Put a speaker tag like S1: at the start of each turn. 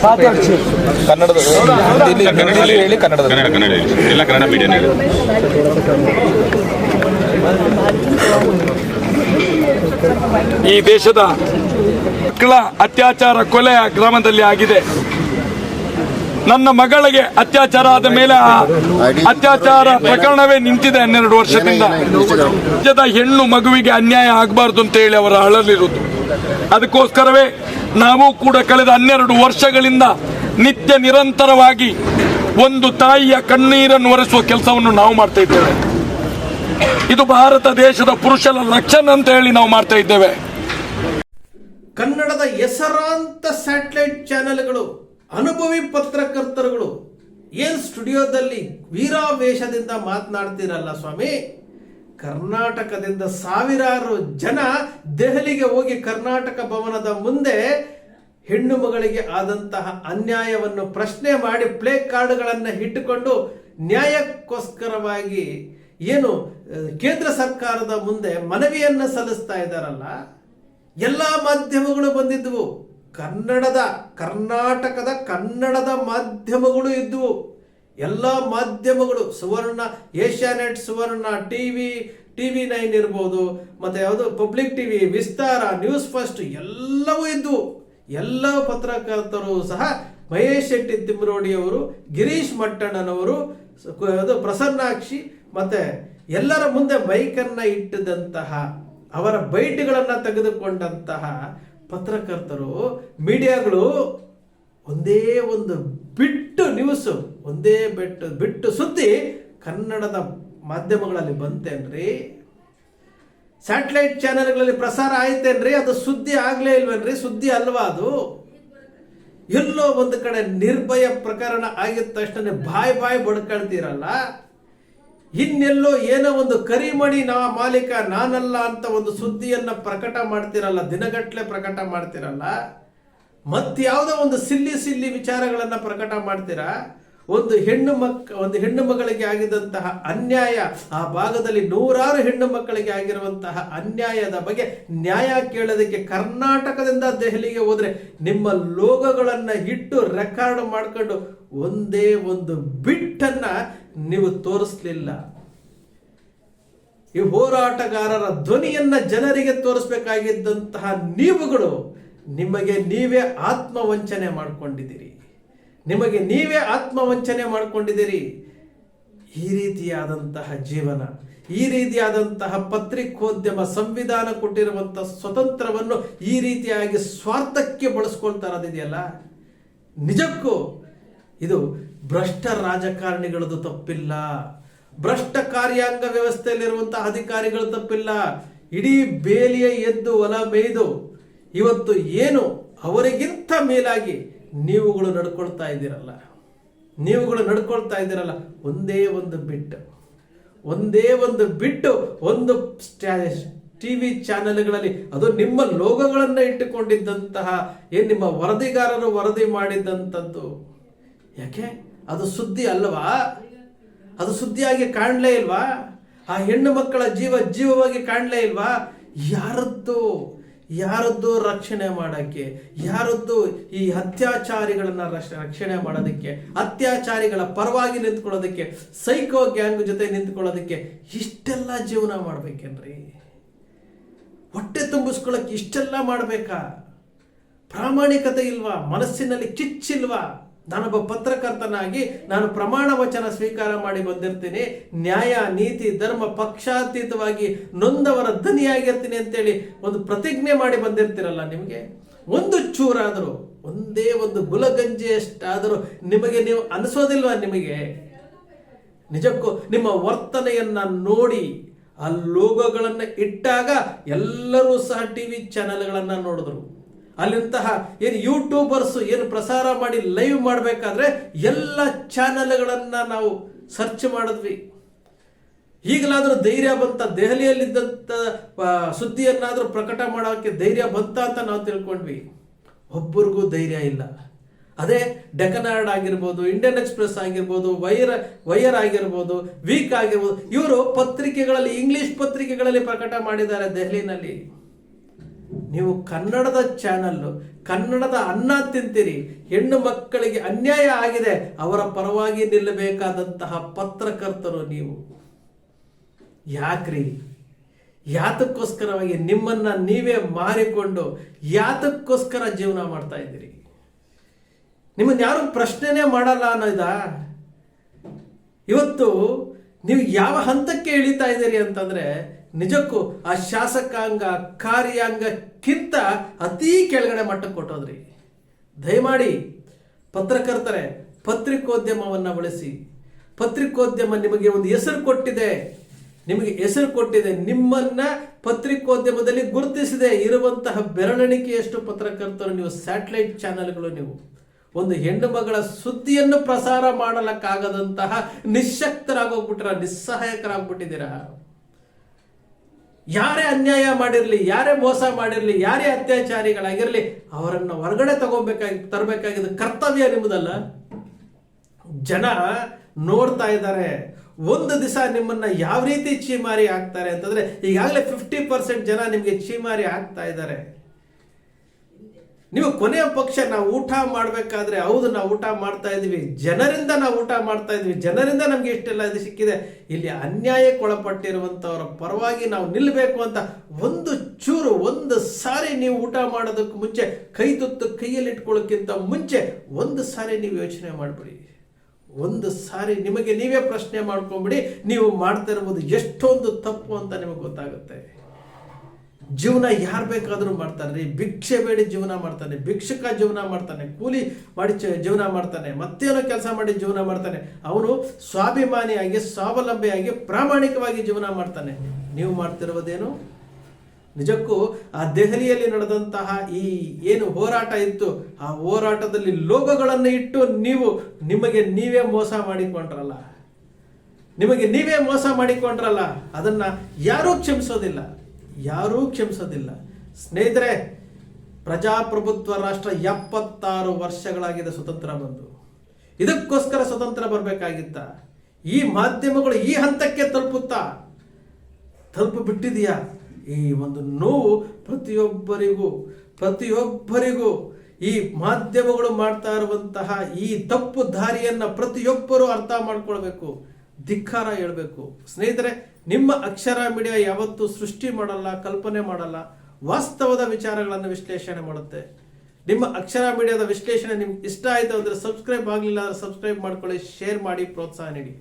S1: ಮಾತಾಡ್ಸಿ.
S2: ಕನ್ನಡದ ಹಿಂದಿಲಿ ಹಿಂದಿಲಿ ಹೇಳಿ ಕನ್ನಡದ.
S3: ಕನ್ನಡ ಕನ್ನಡ ಎಲ್ಲ ಕನ್ನಡ ಮೀಡಿಯಂ ಹೇಳಿ.
S1: ಈ ದೇಶದ ಮಕ್ಕಳ ಅತ್ಯಾಚಾರ ಕೊಲೆ ಆ ಗ್ರಾಮದಲ್ಲಿ ಆಗಿದೆ. ನನ್ನ ಮಗಳಿಗೆ ಅತ್ಯಾಚಾರ ಆದ ಮೇಲೆ ಆ ಅತ್ಯಾಚಾರ ಪ್ರಕರಣವೇ ನಿಂತಿದೆ ಹನ್ನೆರಡು ವರ್ಷದಿಂದ. ರಾಜ್ಯದ ಹೆಣ್ಣು ಮಗುವಿಗೆ ಅನ್ಯಾಯ ಆಗಬಾರ್ದು ಅಂತ ಹೇಳಿ ಅವರ ಅಳಲಿರುವುದು. ಅದಕ್ಕೋಸ್ಕರವೇ ನಾವು ಕೂಡ ಕಳೆದ ಹನ್ನೆರಡು ವರ್ಷಗಳಿಂದ ನಿತ್ಯ ನಿರಂತರವಾಗಿ ಒಂದು ತಾಯಿಯ ಕಣ್ಣೀರನ್ನು ಒರೆಸುವ ಕೆಲಸವನ್ನು ನಾವು ಮಾಡ್ತಾ ಇದ್ದೇವೆ. ಇದು ಭಾರತ ದೇಶದ ಪುರುಷರ ಲಕ್ಷಣ ಅಂತ ಹೇಳಿ ನಾವು ಮಾಡ್ತಾ ಇದ್ದೇವೆ.
S4: ಕನ್ನಡದ ಹೆಸರಾಂತ ಸ್ಯಾಟಲೈಟ್ ಚಾನೆಲ್ಗಳು, ಅನುಭವಿ ಪತ್ರಕರ್ತರುಗಳು, ಏನ್ ಸ್ಟುಡಿಯೋದಲ್ಲಿ ವೀರಾವೇಶದಿಂದ ಮಾತನಾಡ್ತಿರಲ್ಲ ಸ್ವಾಮಿ? ಕರ್ನಾಟಕದಿಂದ ಸಾವಿರಾರು ಜನ ದೆಹಲಿಗೆ ಹೋಗಿ ಕರ್ನಾಟಕ ಭವನದ ಮುಂದೆ ಹೆಣ್ಣು ಮಗಳಿಗೆ ಆದಂತಹ ಅನ್ಯಾಯವನ್ನು ಪ್ರಶ್ನೆ ಮಾಡಿ ಪ್ಲೇ ಕಾರ್ಡ್ಗಳನ್ನು ಇಟ್ಟುಕೊಂಡು ನ್ಯಾಯಕ್ಕೋಸ್ಕರವಾಗಿ ಏನು ಕೇಂದ್ರ ಸರ್ಕಾರದ ಮುಂದೆ ಮನವಿಯನ್ನು ಸಲ್ಲಿಸ್ತಾ ಇದ್ದಾರಲ್ಲ, ಎಲ್ಲ ಮಾಧ್ಯಮಗಳು ಬಂದಿದ್ವು. ಕನ್ನಡದ, ಕರ್ನಾಟಕದ ಕನ್ನಡದ ಮಾಧ್ಯಮಗಳು ಇದ್ವು. ಎಲ್ಲ ಮಾಧ್ಯಮಗಳು, Suvarna, Asianet, Suvarna TV TV nine ಇರ್ಬೋದು, ಮತ್ತೆ ಯಾವುದು public TV, Vistara, news first ಎಲ್ಲವೂ ಇದ್ದವು ಎಲ್ಲ ಪತ್ರಕರ್ತರು ಸಹ ಮಹೇಶ್ ಶೆಟ್ಟಿ ತಿಮ್ಮರೋಡಿ ಅವರು, ಗಿರೀಶ್ ಮಟ್ಟಣ್ಣನವರು ಅದು ಪ್ರಸನ್ನಾಕ್ಷಿ, ಮತ್ತೆ ಎಲ್ಲರ ಮುಂದೆ ಬೈಕನ್ನು ಇಟ್ಟದಂತಹ, ಅವರ ಬೈಟ್ಗಳನ್ನು ತೆಗೆದುಕೊಂಡಂತಹ ಪತ್ರಕರ್ತರು, ಮೀಡಿಯಾಗಳು ಒಂದೇ ಒಂದು ಬಿಟ್ಟು ನ್ಯೂಸ್. ಒಂದೇ ಬಿಟ್ಟು ಬಿಟ್ಟು ಸುದ್ದಿ ಕನ್ನಡದ ಮಾಧ್ಯಮಗಳಲ್ಲಿ ಬಂತೇನ್ರಿ? ಸ್ಯಾಟಲೈಟ್ ಚಾನೆಲ್ಗಳಲ್ಲಿ ಪ್ರಸಾರ ಆಯ್ತೇನ್ರಿ? ಅದು ಸುದ್ದಿ ಆಗಲೇ ಇಲ್ವೇನ್ರಿ? ಸುದ್ದಿ ಅಲ್ವಾ ಅದು? ಎಲ್ಲೋ ಒಂದು ಕಡೆ ನಿರ್ಭಯ ಪ್ರಕರಣ ಆಗಿದ ತಕ್ಷಣ ಬಾಯ್ ಬಾಯ್ ಬಡ್ಕೊಳ್ತೀರಲ್ಲ? ಇನ್ನೆಲ್ಲೋ ಏನೋ ಒಂದು ಕರಿಮಣಿ ನಾ ಮಾಲೀಕ ನಾನಲ್ಲ ಅಂತ ಒಂದು ಸುದ್ದಿಯನ್ನ ಪ್ರಕಟ ಮಾಡ್ತಿರಲ್ಲ, ದಿನಗಟ್ಲೆ ಪ್ರಕಟ ಮಾಡ್ತಿರಲ್ಲ? ಮತ್ಯಾವುದೋ ಒಂದು ಸಿಲ್ಲಿ ಸಿಲ್ಲಿ ವಿಚಾರಗಳನ್ನ ಪ್ರಕಟ ಮಾಡ್ತೀರಾ? ಒಂದು ಹೆಣ್ಣು ಮಕ್ಕ ಒಂದು ಹೆಣ್ಣು ಮಗಳಿಗೆ ಆಗಿದಂತಹ ಅನ್ಯಾಯ, ಆ ಭಾಗದಲ್ಲಿ ನೂರಾರು ಹೆಣ್ಣು ಮಕ್ಕಳಿಗೆ ಆಗಿರುವಂತಹ ಅನ್ಯಾಯದ ಬಗ್ಗೆ ನ್ಯಾಯ ಕೇಳೋದಕ್ಕೆ ಕರ್ನಾಟಕದಿಂದ ದೆಹಲಿಗೆ ಹೋದರೆ ನಿಮ್ಮ ಲೋಗಗಳನ್ನ ಇಟ್ಟು ರೆಕಾರ್ಡ್ ಮಾಡ್ಕೊಂಡು ಒಂದೇ ಒಂದು ಬಿಟ್ಟನ್ನ ನೀವು ತೋರಿಸ್ಲಿಲ್ಲ. ಈ ಹೋರಾಟಗಾರರ ಧ್ವನಿಯನ್ನ ಜನರಿಗೆ ತೋರಿಸ್ಬೇಕಾಗಿದ್ದಂತಹ ನೀವುಗಳು ನಿಮಗೆ ನೀವೇ ಆತ್ಮವಂಚನೆ ಮಾಡಿಕೊಂಡಿದ್ದೀರಿ. ನಿಮಗೆ ನೀವೇ ಆತ್ಮವಂಚನೆ ಮಾಡಿಕೊಂಡಿದ್ದೀರಿ. ಈ ರೀತಿಯಾದಂತಹ ಜೀವನ, ಈ ರೀತಿಯಾದಂತಹ ಪತ್ರಿಕೋದ್ಯಮ ಸಂವಿಧಾನ ಕೊಟ್ಟಿರುವಂತಹ ಸ್ವತಂತ್ರವನ್ನು ಈ ರೀತಿಯಾಗಿ ಸ್ವಾರ್ಥಕ್ಕೆ ಬಳಸ್ಕೊಳ್ತಾ ಇರೋದಿದೆಯಲ್ಲ ನಿಜಕ್ಕೂ ಇದು ಭ್ರಷ್ಟ ರಾಜಕಾರಣಿಗಳದ್ದು ತಪ್ಪಿಲ್ಲ. ಭ್ರಷ್ಟ ಕಾರ್ಯಾಂಗ ವ್ಯವಸ್ಥೆಯಲ್ಲಿರುವಂತಹ ಅಧಿಕಾರಿಗಳು ತಪ್ಪಿಲ್ಲ. ಇಡೀ ಬೇಲಿಯ ಎದ್ದು ಒಲ ಮೇಯ್ದು ಇವತ್ತು ಏನು ಅವರಿಗಿಂತ ಮೇಲಾಗಿ ನೀವುಗಳು ನಡ್ಕೊಳ್ತಾ ಇದ್ದೀರಲ್ಲ. ನೀವುಗಳು ನಡ್ಕೊಳ್ತಾ ಇದ್ದೀರಲ್ಲ. ಒಂದೇ ಒಂದು ಬಿಟ್ಟು. ಒಂದೇ ಒಂದು ಬಿಟ್ಟು ಒಂದು ಟಿ ವಿ ಚಾನೆಲ್ಗಳಲ್ಲಿ ಅದು ನಿಮ್ಮ ಲೋಗೋಗಳನ್ನು ಇಟ್ಟುಕೊಂಡಿದ್ದಂತಹ, ಏನ್ ನಿಮ್ಮ ವರದಿಗಾರರು ವರದಿ ಮಾಡಿದ್ದಂಥದ್ದು ಯಾಕೆ? ಅದು ಸುದ್ದಿ ಅಲ್ವಾ? ಅದು ಸುದ್ದಿಯಾಗಿ ಕಾಣಲೇ ಇಲ್ವಾ? ಆ ಹೆಣ್ಣು ಮಕ್ಕಳ ಜೀವ ಜೀವವಾಗಿ ಕಾಣಲೇ ಇಲ್ವಾ? ಯಾರದ್ದು? ಯಾರದ್ದು ರಕ್ಷಣೆ ಮಾಡಕ್ಕೆ, ಯಾರದ್ದು ಈ ಅತ್ಯಾಚಾರಿಗಳನ್ನ ರಕ್ಷ- ರಕ್ಷಣೆ ಮಾಡೋದಕ್ಕೆ, ಅತ್ಯಾಚಾರಿಗಳ ಪರವಾಗಿ ನಿಂತ್ಕೊಳ್ಳೋದಕ್ಕೆ, ಸೈಕೋ ಗ್ಯಾಂಗ್ ಜೊತೆ ನಿಂತ್ಕೊಳ್ಳೋದಕ್ಕೆ ಇಷ್ಟೆಲ್ಲ ಜೀವನ ಮಾಡ್ಬೇಕೇನ್ರಿ? ಹೊಟ್ಟೆ ತುಂಬಿಸ್ಕೊಳ್ಳೋಕೆ ಇಷ್ಟೆಲ್ಲ ಮಾಡಬೇಕಾ? ಪ್ರಾಮಾಣಿಕತೆ ಇಲ್ವಾ? ಮನಸ್ಸಿನಲ್ಲಿ ಕಿಚ್ಚಿಲ್ವಾ ನಾನೊಬ್ಬ ಪತ್ರಕರ್ತನಾಗಿ ನಾನು ಪ್ರಮಾಣ ವಚನ ಸ್ವೀಕಾರ ಮಾಡಿ ಬಂದಿರ್ತೀನಿ, ನ್ಯಾಯ, ನೀತಿ, ಧರ್ಮ, ಪಕ್ಷಾತೀತವಾಗಿ ನೊಂದವರ ಧನಿಯಾಗಿರ್ತೀನಿ ಅಂತೇಳಿ ಒಂದು ಪ್ರತಿಜ್ಞೆ ಮಾಡಿ ಬಂದಿರ್ತೀರಲ್ಲ ನಿಮಗೆ? ಒಂದು ಚೂರಾದರೂ, ಒಂದೇ ಒಂದು ಗುಲಗಂಜಿಯಷ್ಟಾದರೂ ನಿಮಗೆ ನೀವು ಅನಿಸೋದಿಲ್ವಾ ನಿಮಗೆ? ನಿಜಕ್ಕೂ ನಿಮ್ಮ ವರ್ತನೆಯನ್ನ ನೋಡಿ, ಆ ಲೋಗೋಗಳನ್ನು ಇಟ್ಟಾಗ ಎಲ್ಲರೂ ಸಹ ಟಿ ವಿ ಚಾನೆಲ್ಗಳನ್ನು ನೋಡಿದ್ರು. ಅಲ್ಲಿಂತಹ ಏನು ಯೂಟ್ಯೂಬರ್ಸ್ ಏನು ಪ್ರಸಾರ ಮಾಡಿ ಲೈವ್ ಮಾಡಬೇಕಾದ್ರೆ ಎಲ್ಲ ಚಾನೆಲ್ಗಳನ್ನ ನಾವು ಸರ್ಚ್ ಮಾಡಿದ್ವಿ. ಈಗಲಾದರೂ ಧೈರ್ಯ ಬಂತ ದೆಹಲಿಯಲ್ಲಿದ್ದಂಥ ಸುದ್ದಿಯನ್ನಾದರೂ ಪ್ರಕಟ ಮಾಡೋಕ್ಕೆ ಧೈರ್ಯ ಬಂತ ಅಂತ ನಾವು ತಿಳ್ಕೊಂಡ್ವಿ. ಒಬ್ಬರಿಗೂ ಧೈರ್ಯ ಇಲ್ಲ. ಅದೇ ಡೆಕನಾರ್ಡ್ ಆಗಿರ್ಬೋದು, ಇಂಡಿಯನ್ ಎಕ್ಸ್ಪ್ರೆಸ್ ಆಗಿರ್ಬೋದು, ವೈರ್, ವೈಯರ್ ಆಗಿರ್ಬೋದು, ವೀಕ್ ಆಗಿರ್ಬೋದು, ಇವರು ಪತ್ರಿಕೆಗಳಲ್ಲಿ, ಇಂಗ್ಲಿಷ್ ಪತ್ರಿಕೆಗಳಲ್ಲಿ ಪ್ರಕಟ ಮಾಡಿದ್ದಾರೆ ದೆಹಲಿನಲ್ಲಿ. ನೀವು ಕನ್ನಡದ ಚಾನಲ್ಲು ಕನ್ನಡದ ಅನ್ನ ತಿಂತೀರಿ. ಹೆಣ್ಣು ಮಕ್ಕಳಿಗೆ ಅನ್ಯಾಯ ಆಗಿದೆ. ಅವರ ಪರವಾಗಿ ನಿಲ್ಲಬೇಕಾದಂತಹ ಪತ್ರಕರ್ತರು ನೀವು. ಯಾಕ್ರಿ? ಯಾತಕ್ಕೋಸ್ಕರವಾಗಿ ನಿಮ್ಮನ್ನ ನೀವೇ ಮಾರಿಕೊಂಡು ಯಾತಕ್ಕೋಸ್ಕರ ಜೀವನ ಮಾಡ್ತಾ ಇದ್ದೀರಿ? ನಿಮ್ಮನ್ನ ಯಾರು ಪ್ರಶ್ನೆನೇ ಮಾಡಲ್ಲ ಅನ್ನೋದ? ಇವತ್ತು ನೀವು ಯಾವ ಹಂತಕ್ಕೆ ಇಳಿತಾ ಇದ್ದೀರಿ ಅಂತಂದ್ರೆ ನಿಜಕ್ಕೂ ಆ ಶಾಸಕಾಂಗ, ಕಾರ್ಯಾಂಗಕ್ಕಿಂತ ಅತೀ ಕೆಳಗಡೆ ಮಟ್ಟಕ್ಕೆ ಕೊಟ್ಟೋದ್ರಿ. ದಯಮಾಡಿ ಪತ್ರಕರ್ತರೆ, ಪತ್ರಿಕೋದ್ಯಮವನ್ನು ಬಳಸಿ. ಪತ್ರಿಕೋದ್ಯಮ ನಿಮಗೆ ಒಂದು ಹೆಸರು ಕೊಟ್ಟಿದೆ. ನಿಮಗೆ ಹೆಸರು ಕೊಟ್ಟಿದೆ. ನಿಮ್ಮನ್ನ ಪತ್ರಿಕೋದ್ಯಮದಲ್ಲಿ ಗುರುತಿಸಿದೆ. ಇರುವಂತಹ ಬೆರಳೆಣಿಕೆಯಷ್ಟು ಪತ್ರಕರ್ತರು ನೀವು ಸ್ಯಾಟಲೈಟ್ ಚಾನೆಲ್ಗಳು ನೀವು. ಒಂದು ಹೆಣ್ಣು ಮಗಳ ಸುದ್ದಿಯನ್ನು ಪ್ರಸಾರ ಮಾಡಲಕ್ಕಾಗದಂತಹ ನಿಶಕ್ತರಾಗೋಗ್ಬಿಟ್ಟಿರ ನಿಸ್ಸಹಾಯಕರಾಗ್ಬಿಟ್ಟಿದ್ದೀರಾ? ಯಾರೇ ಅನ್ಯಾಯ ಮಾಡಿರಲಿ, ಯಾರೇ ಮೋಸ ಮಾಡಿರಲಿ, ಯಾರೇ ಅತ್ಯಾಚಾರಿಗಳಾಗಿರಲಿ, ಅವರನ್ನು ಹೊರಗಡೆ ತಗೋಬೇಕಾಗಿ, ತರಬೇಕಾಗಿದ್ದ ಕರ್ತವ್ಯ ನಿಮ್ಮದಲ್ಲ. ಜನ ನೋಡ್ತಾ ಇದ್ದಾರೆ, ಒಂದು ದಿವಸ ನಿಮ್ಮನ್ನ ಯಾವ ರೀತಿ ಚೀಮಾರಿ ಆಗ್ತಾರೆ ಅಂತಂದ್ರೆ ಈಗಾಗಲೇ ಫಿಫ್ಟಿ ಪರ್ಸೆಂಟ್ ಜನ ನಿಮಗೆ ಚೀಮಾರಿ ಆಗ್ತಾ ಇದ್ದಾರೆ. ನೀವು ಕೊನೆಯ ಪಕ್ಷ ನಾವು ಊಟ ಮಾಡಬೇಕಾದ್ರೆ ಹೌದು, ನಾವು ಊಟ ಮಾಡ್ತಾ ಇದ್ವಿ ಜನರಿಂದ ನಾವು ಊಟ ಮಾಡ್ತಾ ಇದ್ವಿ ಜನರಿಂದ ನಮಗೆ ಇಷ್ಟೆಲ್ಲ ಇದು ಸಿಕ್ಕಿದೆ. ಇಲ್ಲಿ ಅನ್ಯಾಯಕ್ಕೊಳಪಟ್ಟಿರುವಂತವರ ಪರವಾಗಿ ನಾವು ನಿಲ್ಲಬೇಕು ಅಂತ ಒಂದು ಚೂರು, ಒಂದು ಸಾರಿ ನೀವು ಊಟ ಮಾಡೋದಕ್ಕೆ ಮುಂಚೆ, ಕೈ ತುತ್ತು ಕೈಯಲ್ಲಿ ಇಟ್ಕೊಳ್ಳೋಕ್ಕಿಂತ ಮುಂಚೆ ಒಂದು ಸಾರಿ ನೀವು ಯೋಚನೆ ಮಾಡಿಬಿಡಿ. ಒಂದು ಸಾರಿ ನಿಮಗೆ ನೀವೇ ಪ್ರಶ್ನೆ ಮಾಡ್ಕೊಂಬಿಡಿ, ನೀವು ಮಾಡ್ತಾ ಇರ್ಬೋದು ಎಷ್ಟೊಂದು ತಪ್ಪು ಅಂತ ನಿಮಗೆ ಗೊತ್ತಾಗುತ್ತೆ. ಜೀವನ ಯಾರು ಬೇಕಾದರೂ ಮಾಡ್ತಾನೆ ಭಿಕ್ಷೆ ಬೇಡಿ ಜೀವನ ಮಾಡ್ತಾನೆ. ಭಿಕ್ಷುಕ ಜೀವನ ಮಾಡ್ತಾನೆ. ಕೂಲಿ ಮಾಡಿ ಜೀವನ ಮಾಡ್ತಾನೆ. ಮತ್ತೇನೋ ಕೆಲಸ ಮಾಡಿ ಜೀವನ ಮಾಡ್ತಾನೆ. ಅವನು ಸ್ವಾಭಿಮಾನಿಯಾಗಿ, ಸ್ವಾವಲಂಬಿಯಾಗಿ, ಪ್ರಾಮಾಣಿಕವಾಗಿ ಜೀವನ ಮಾಡ್ತಾನೆ. ನೀವು ಮಾಡ್ತಿರುವುದೇನು? ನಿಜಕ್ಕೂ ಆ ದೆಹಲಿಯಲ್ಲಿ ನಡೆದಂತಹ ಈ ಏನು ಹೋರಾಟ ಇತ್ತು, ಆ ಹೋರಾಟದಲ್ಲಿ ಲೋಗಗಳನ್ನು ಇಟ್ಟು ನೀವು, ನಿಮಗೆ ನೀವೇ ಮೋಸ ಮಾಡಿಕೊಂಡ್ರಲ್ಲ. ನಿಮಗೆ ನೀವೇ ಮೋಸ ಮಾಡಿಕೊಂಡ್ರಲ್ಲ. ಅದನ್ನ ಯಾರೂ ಕ್ಷಮಿಸೋದಿಲ್ಲ. ಯಾರೂ ಕ್ಷಮಿಸೋದಿಲ್ಲ. ಸ್ನೇಹಿತರೆ, ಪ್ರಜಾಪ್ರಭುತ್ವ ರಾಷ್ಟ್ರ ಎಪ್ಪತ್ತಾರು ವರ್ಷಗಳಾಗಿದೆ ಸ್ವತಂತ್ರ ಬಂದು. ಇದಕ್ಕೋಸ್ಕರ ಸ್ವತಂತ್ರ ಬರಬೇಕಾಗಿತ್ತ. ಈ ಮಾಧ್ಯಮಗಳು ಈ ಹಂತಕ್ಕೆ ತಲುಪುತ್ತಾ? ತಲುಪು ಬಿಟ್ಟಿದೆಯಾ? ಈ ಒಂದು ನೋವು ಪ್ರತಿಯೊಬ್ಬರಿಗೂ ಪ್ರತಿಯೊಬ್ಬರಿಗೂ. ಈ ಮಾಧ್ಯಮಗಳು ಮಾಡ್ತಾ ಇರುವಂತಹ ಈ ತಪ್ಪು ದಾರಿಯನ್ನು ಪ್ರತಿಯೊಬ್ಬರೂ ಅರ್ಥ ಮಾಡ್ಕೊಳ್ಬೇಕು. ಧಿಕ್ಕಾರ ಹೇಳಬೇಕು. ಸ್ನೇಹಿತರೆ, ನಿಮ್ಮ ಅಕ್ಷರ ಮೀಡಿಯಾ ಯಾವತ್ತೂ ಸೃಷ್ಟಿ ಮಾಡಲ್ಲ, ಕಲ್ಪನೆ ಮಾಡಲ್ಲ, ವಾಸ್ತವದ ವಿಚಾರಗಳನ್ನು ವಿಶ್ಲೇಷಣೆ ಮಾಡುತ್ತೆ. ನಿಮ್ಮ ಅಕ್ಷರ ಮೀಡಿಯಾದ ವಿಶ್ಲೇಷಣೆ ನಿಮ್ಗೆ ಇಷ್ಟ ಆಯಿತು ಅಂದರೆ ಸಬ್ಸ್ಕ್ರೈಬ್ ಆಗಲಿಲ್ಲ ಅಂದರೆ ಸಬ್ಸ್ಕ್ರೈಬ್ ಮಾಡ್ಕೊಳ್ಳಿ, ಶೇರ್ ಮಾಡಿ, ಪ್ರೋತ್ಸಾಹ ನೀಡಿ.